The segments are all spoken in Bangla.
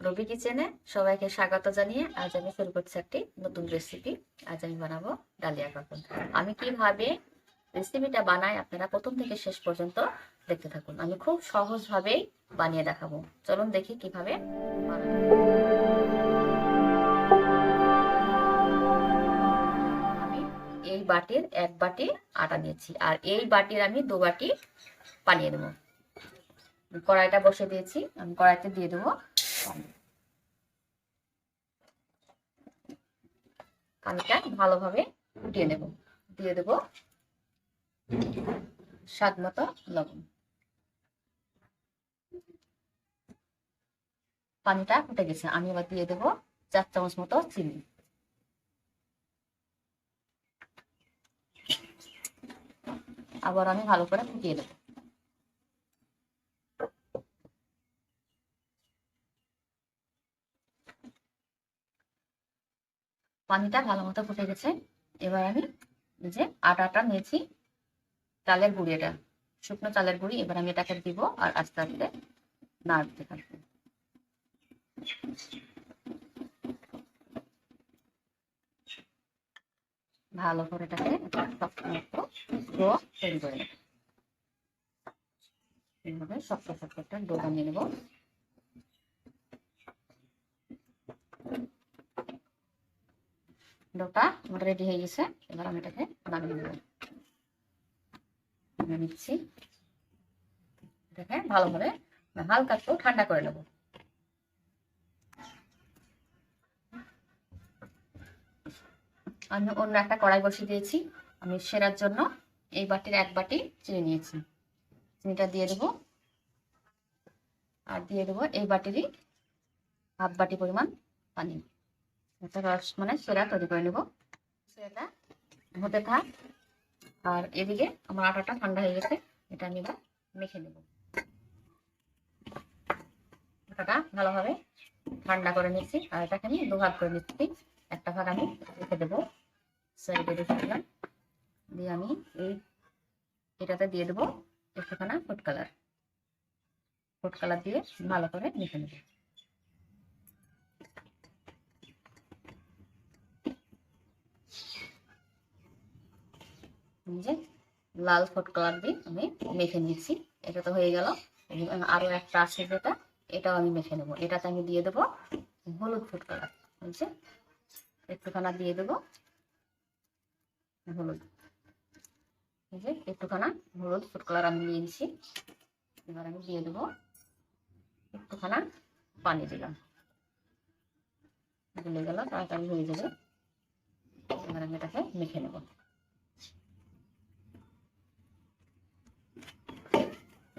রবি কিচেনে সবাইকে স্বাগত জানিয়ে আজ আমি শুরু করছি একটি নতুন রেসিপি আজ আমি বানাবো ডালিয়া কাকুন আমি কীভাবে রেসিপিটা বানাই আপনারা প্রথম থেকে শেষ পর্যন্ত দেখতে থাকুন। আমি খুব সহজভাবেই বানিয়ে দেখাবো। চলুন দেখি কীভাবে আমি এই বাটির এক বাটি আটা নিয়েছি আর এই বাটির আমি দু বাটি পানিয়ে দেবো। কড়াইটা বসে দিয়েছি। আমি কড়াইতে দিয়ে দেবো পানিটা ভালোভাবে ফুটিয়ে নেব। দিয়ে দেবো স্বাদ মতো লবণ। পানিটা ফুটে গেছে। আমি এবার দিয়ে দেবো চার চামচ মতো চিনি। আবার আমি ভালো করে ফুটিয়ে দেবো পানিটা ভালো মতো ফুটে গেছে। এবার আমি যে আটাটা নিয়েছি চালের গুঁড়ি এটা শুকনো চালের গুঁড়ি, এবার আমি এটাকে দিব আর আস্তে আস্তে নাড়তে থাকব। ভালো করে এটাকে শক্ত ডো তৈরি করে শক্ত একটা ডো বানিয়ে নেব। ডোটা আমার রেডি হয়ে গেছে। এবার আমি এটাকে নামিয়ে নেব নামিয়ে নিচ্ছি। এটাকে ভালোভাবে হালকা একটু ঠান্ডা করে নেব। আমি অন্য একটা কড়াই বসিয়ে দিয়েছি। আমি সেরার জন্য এই বাটির এক বাটি চিনি নিয়েছি। চিনিটা দিয়ে দেবো। আর দিয়ে দেবো এই বাটিরই হাফ বাটি পরিমাণ পানি। একটা রস মানে সেরা তৈরি করে নেব। সেটা? হতে থাক। আর এদিকে আমার আটাটা ঠান্ডা হয়ে গেছে এটা আমি এবার মেখে নেব। আটাটা ভালোভাবে ঠান্ডা করে নিচ্ছি আর এটাকে আমি দু ভাগ করে নিচ্ছি। একটা ভাগ আমি রেখে দেবো। সাইডে রেখে দিলাম দিয়ে আমি এই এটাতে দিয়ে দেবো একটুখানা ফুড কালার। ফুড কালার দিয়ে ভালো করে মেখে নেব। যে লাল ফুড কালার দিয়ে আমি মেখে নিচ্ছি। এটা তো হয়ে গেল। আরও একটা আছে যেটা, এটাও আমি মেখে নেব। এটাতে আমি দিয়ে দেবো হলুদ ফুড কালার, বুঝছে? একটুখানা দিয়ে দেবো হলুদ। যে একটুখানা হলুদ ফুড কালার আমি নিয়ে নিচ্ছি এবার আমি দিয়ে দেবো একটুখানা পানি দিলাম। গলে গেল, তাড়াতাড়ি হয়ে যাবে। এবার আমি এটাকে মেখে নেব।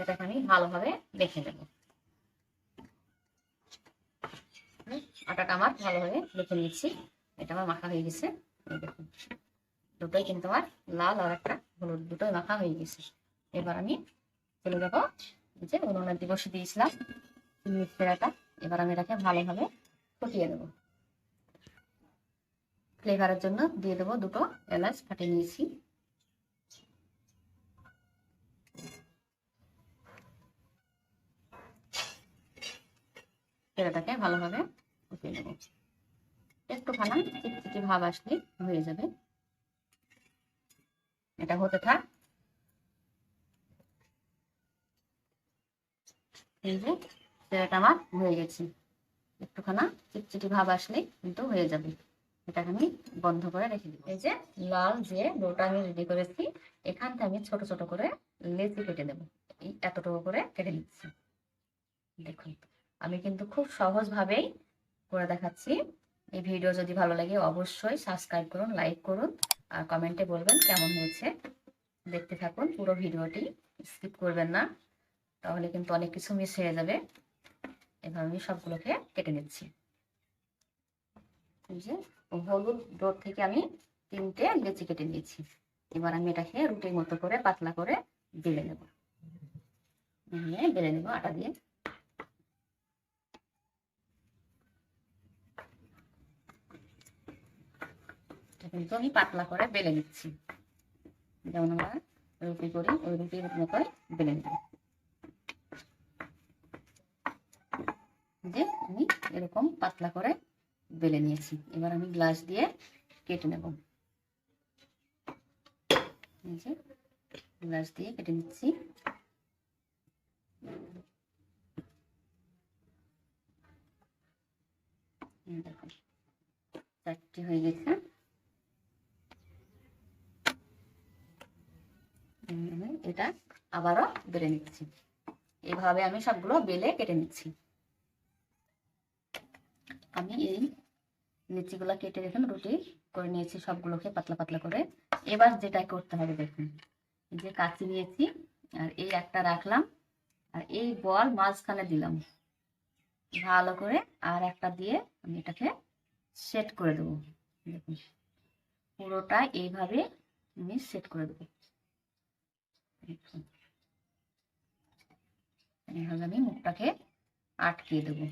এটাকে আমি ভালোভাবে মেখে নেব। আটাটা আমার ভালোভাবে মেখে নিয়েছি। এটা আমার মাখা হয়ে গেছে। দুটোই কিন্তু আমার লাল আর একটা হলুদ, দুটোই মাখা হয়ে গেছে। এবার আমি চলে যাব যে উনুনের দিবসে দিয়েছিলাম মিক্সচারাটা এবার আমি এটাকে ভালোভাবে ফুটিয়ে দেবো ফ্লেভারের জন্য দিয়ে দেবো দুটো এলাচ ফাটিয়ে নিয়েছি। পেঁড়াটাকে ভালোভাবে ফুটিয়ে নেব। একটুখানা চিটচিটি ভাব আসলে হয়ে যাবে। এটা হতে থাক। এই আমার হয়ে গেছে। একটুখানা চিটচিটি ভাব আসলে কিন্তু হয়ে যাবে। এটাকে আমি বন্ধ করে রেখে দিব। এই যে লাল যে ডোটা আমি রেডি করেছি এখান থেকে আমি ছোট ছোট করে লেচি কেটে এই এতটুকু করে কেটে নিচ্ছি। দেখুন। আমি কিন্তু খুব সহজভাবেই করে দেখাচ্ছি। এই ভিডিও যদি ভালো লাগে অবশ্যই সাবস্ক্রাইব করুন লাইক করুন আর কমেন্টে বলবেন কেমন হয়েছে। দেখতে থাকুন, পুরো ভিডিওটি স্কিপ করবেন না। তাহলে কিন্তু অনেক কিছু মিস হয়ে যাবে। এবার আমি সবগুলোকে কেটে নিচ্ছি। যে হলুদ ডোর থেকে আমি তিনটে লেচি কেটে নিয়েছি। এবার আমি এটাকে রুটির মতো করে পাতলা করে বেলে নেব। বেলে নেব আটা দিয়ে। কিন্তু আমি পাতলা করে বেলে নিচ্ছি। যেমন আমরা রুটি করি, ওই রুটির মতোই বেলে নেব। যে আমি এরকম পাতলা করে বেলে নিয়েছি। এবার আমি গ্লাস দিয়ে কেটে নেব। গ্লাস দিয়ে কেটে নিচ্ছি। চারটি হয়ে গেছে। এটা আবারও বেলে নিচ্ছি। এভাবে আমি সবগুলো বেলে কেটে নিচ্ছি। আমি এই লিচিগুলো কেটে দেখুন রুটি করে নিয়েছি সবগুলোকে পাতলা পাতলা করে। এবার যেটা করতে হবে দেখুন যে কাচি নিয়েছি আর এই একটা রাখলাম আর এই বল মাঝখানে দিলাম। ভালো করে আর একটা দিয়ে আমি এটাকে সেট করে দেবো। দেখুন, পুরোটা এইভাবে আমি সেট করে দেবো। এইভাবে আমি মুখটাকে আটকিয়ে দেবো।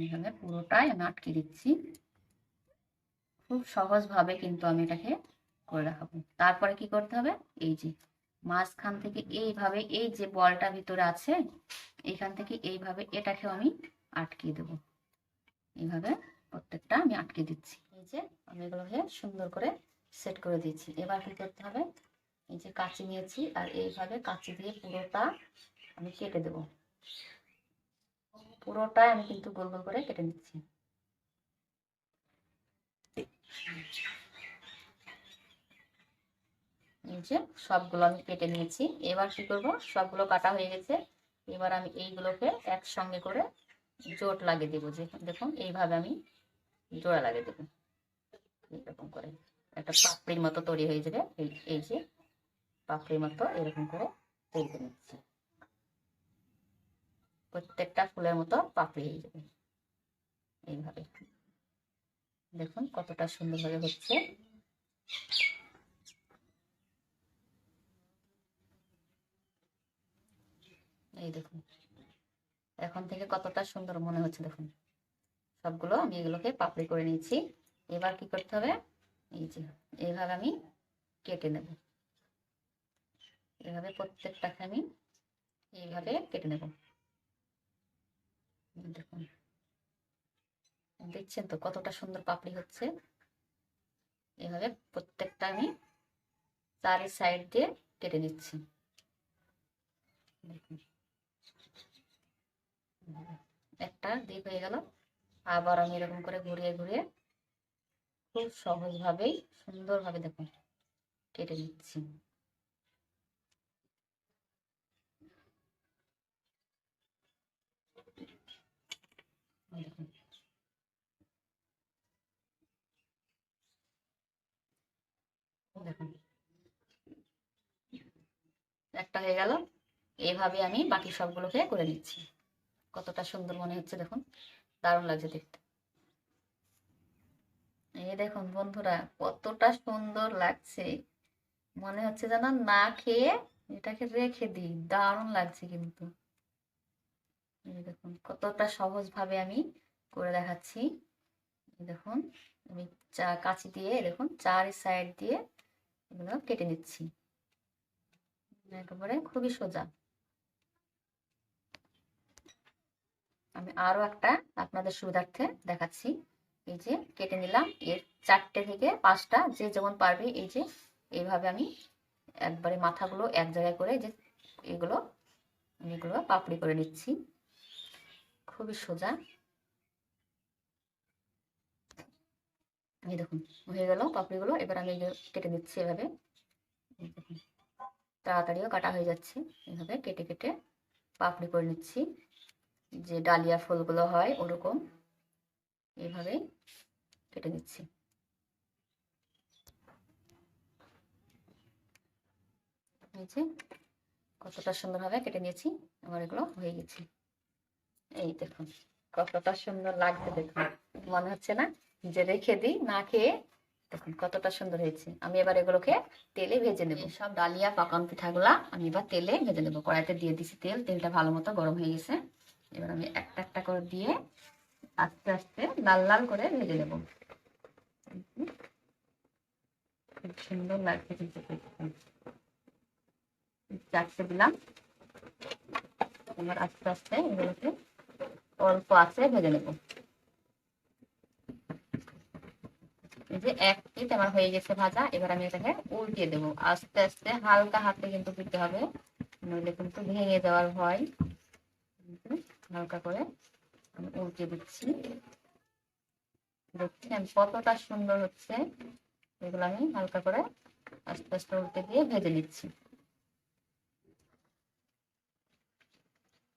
এইভাবে পুরোটাই আমি আটকে দিচ্ছি। খুব সহজভাবে কিন্তু আমি এটাকে করে তারপরে কি করতে হবে? এই যে মাঝখান থেকে এইভাবে এই যে বলটা ভিতরে আছে এইখান থেকে এইভাবে এটাকেও আমি আটকিয়ে দেবো। এইভাবে প্রত্যেকটা আমি আটকে দিচ্ছি। এই যে আমি এগুলোকে সুন্দর করে সেট করে দিচ্ছি এবার কি করতে হবে? এই যে কাঁচি নিয়েছি আর এইভাবে কাঁচি দিয়ে পুরোটা আমি কেটে দেব। পুরোটাই আমি কিন্তু গোল গোল করে কেটে নিচ্ছি। এই যে সবগুলো আমি কেটে নিয়েছি। এবার কি করব? সবগুলো কাটা হয়ে গেছে। এবার আমি এইগুলোকে একসঙ্গে করে জোট লাগিয়ে দেবো। যে দেখুন, এইভাবে আমি জোড়া লাগিয়ে দেবো। এরকম করে। একটা পাপড়ির মতো তৈরি হয়ে যাবে। এই এই যে পাপড়ির মতো এরকম করে করে নিচ্ছি। প্রত্যেকটা ফুলের মতো পাপড়ি হয়ে যাবে এইভাবে। দেখুন কতটা সুন্দরভাবে হচ্ছে। এই দেখুন, এখন থেকে কতটা সুন্দর মনে হচ্ছে দেখুন। সবগুলো আমি এগুলোকে পাপড়ি করে নিয়েছি। এবার কি করতে হবে? এই যে, এইভাবে আমি কেটে নেব। এভাবে প্রত্যেকটাকে আমি এইভাবে কেটে নেব। দেখুন। দেখছেন তো কতটা সুন্দর পাপড়ি হচ্ছে? এভাবে প্রত্যেকটা আমি চারি সাইড দিয়ে কেটে নিচ্ছি। একটা দিক হয়ে গেল। আবার আমি এরকম করে ঘুরিয়ে ঘুরিয়ে খুব সহজভাবেই সুন্দরভাবে দেখুন কেটে নিচ্ছি। একটা হয়ে গেল। এইভাবে আমি বাকি সবগুলোকে করে নিচ্ছি। কতটা সুন্দর মনে হচ্ছে দেখুন। দারুণ লাগছে দেখতে। এই দেখুন বন্ধুরা, কতটা সুন্দর লাগছে। মনে হচ্ছে যেন না খেয়ে এটাকে রেখে দিই। দারুণ লাগছে কিন্তু। দেখুন, কতটা সহজ ভাবে আমি করে দেখাচ্ছি। দেখুন, আমি চা, কাঁচি দিয়ে দেখুন, চার সাইড দিয়ে এগুলো কেটে নিচ্ছি। একেবারে খুবই সোজা। আমি আরও একটা আপনাদের সুবিধার্থে দেখাচ্ছি। এই যে কেটে নিলাম, এর চারটে থেকে পাঁচটা যে যেমন পারবে, এই যে এইভাবে আমি একবারে মাথাগুলো এক জায়গায় করে যে এগুলো, আমি এগুলো পাপড়ি করে নিচ্ছি। খুবই সোজা। এই দেখুন, হয়ে গেল পাপড়িগুলো। এবার আমি কেটে দিচ্ছি এভাবে। তাড়াতাড়িও কাটা হয়ে যাচ্ছে। এভাবে কেটে কেটে পাপড়ি করে নিচ্ছি। যে ডালিয়া ফুলগুলো হয় ওরকম এইভাবে কেটে নিচ্ছি। কতটা সুন্দরভাবে কেটে নিয়েছি, আমার এগুলো হয়ে গেছে। এই দেখুন, কতটা সুন্দর লাগছে দেখুন। মনে হচ্ছে না যে রেখে দিই, না খেয়ে। দেখুন, কতটা সুন্দর হয়েছে। আমি এবার এগুলোকে তেলে ভেজে নেব। সব ডালিয়া, পাকান পিঠাগুলা আমি এবার তেলে ভেজে নেব। কড়াইতে দিয়ে দিছি তেল, তেলটা ভালো মতো গরম হয়ে গেছে। এবার আমি একটা একটা করে দিয়ে আস্তে আস্তে লাল লাল করে ভেজে নেব। খুব সুন্দর লাগছে কিন্তু দিলাম। আস্তে আস্তে এগুলোকে অল্প আছে, ভেজে নেব। এই যে এক পিঠ আমার হয়ে গেছে ভাজা, এবার আমি এটাকে উল্টিয়ে দেবো। আস্তে আস্তে হালকা হাতে কিন্তু দিতে হবে, নইলে কিন্তু ভেঙে যাওয়ার ভয়। হালকা করে আমি উল্টিয়ে দিচ্ছি। দেখছি আমি কতটা সুন্দর হচ্ছে। এগুলো আমি হালকা করে আস্তে আস্তে উল্টে দিয়ে ভেজে নিচ্ছি।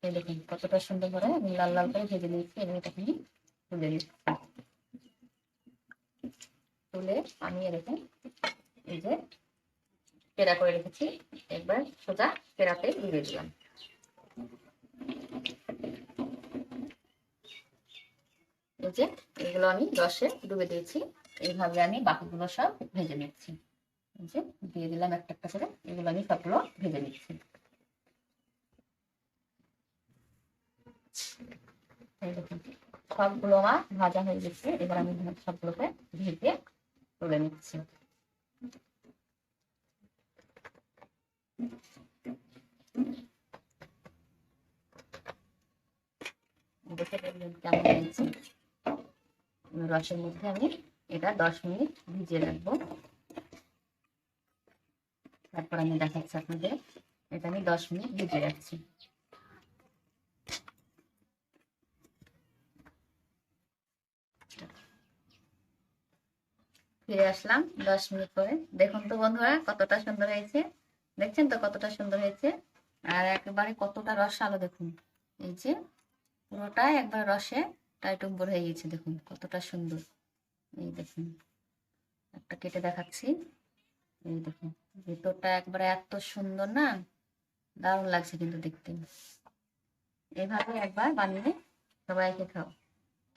এই দেখুন, কতটা সুন্দর করে আমি লাল লাল করে ভেজে নিয়েছি, এবার এটাকে আমি তুলে নিচ্ছি। তুলে আমি এরকম এই যে পেড়া করে রেখেছি, একবার সোজা পেড়াতে ডুবে দিলাম। এই যে এগুলো আমি রসে ডুবে দিয়েছি, এইভাবে আমি বাকিগুলো সব ভেজে নিচ্ছি। দিয়ে দিলাম একটা একটা করে, এগুলো আমি সবগুলো ভেজে নিচ্ছি। সবগুলো আমার ভাজা হয়ে গেছে। এবার আমি সবগুলোকে ভেজে তুলে নিচ্ছি। রসের মধ্যে আমি এটা দশ মিনিট ভিজিয়ে রাখব। তারপর আমি দেখাচ্ছি আপনাদের। এটা আমি দশ মিনিট ভিজিয়ে রাখছি। ফিরে আসলাম দশ মিনিট পরে। দেখুন তো বন্ধুরা, কতটা সুন্দর হয়েছে। দেখছেন তো কতটা সুন্দর হয়েছে। আর একেবারে কতটা রস আলো দেখুন। এই যে পুরোটাই একবার রসে টাইটুম্বর হয়ে গেছে, দেখুন কতটা সুন্দর। এই দেখুন, একটা কেটে দেখাচ্ছি। এই দেখুন, ভেতরটা একবারে এত সুন্দর না, দারুণ লাগছে কিন্তু দেখতে। এভাবে একবার বানিয়ে সবাইকে খাও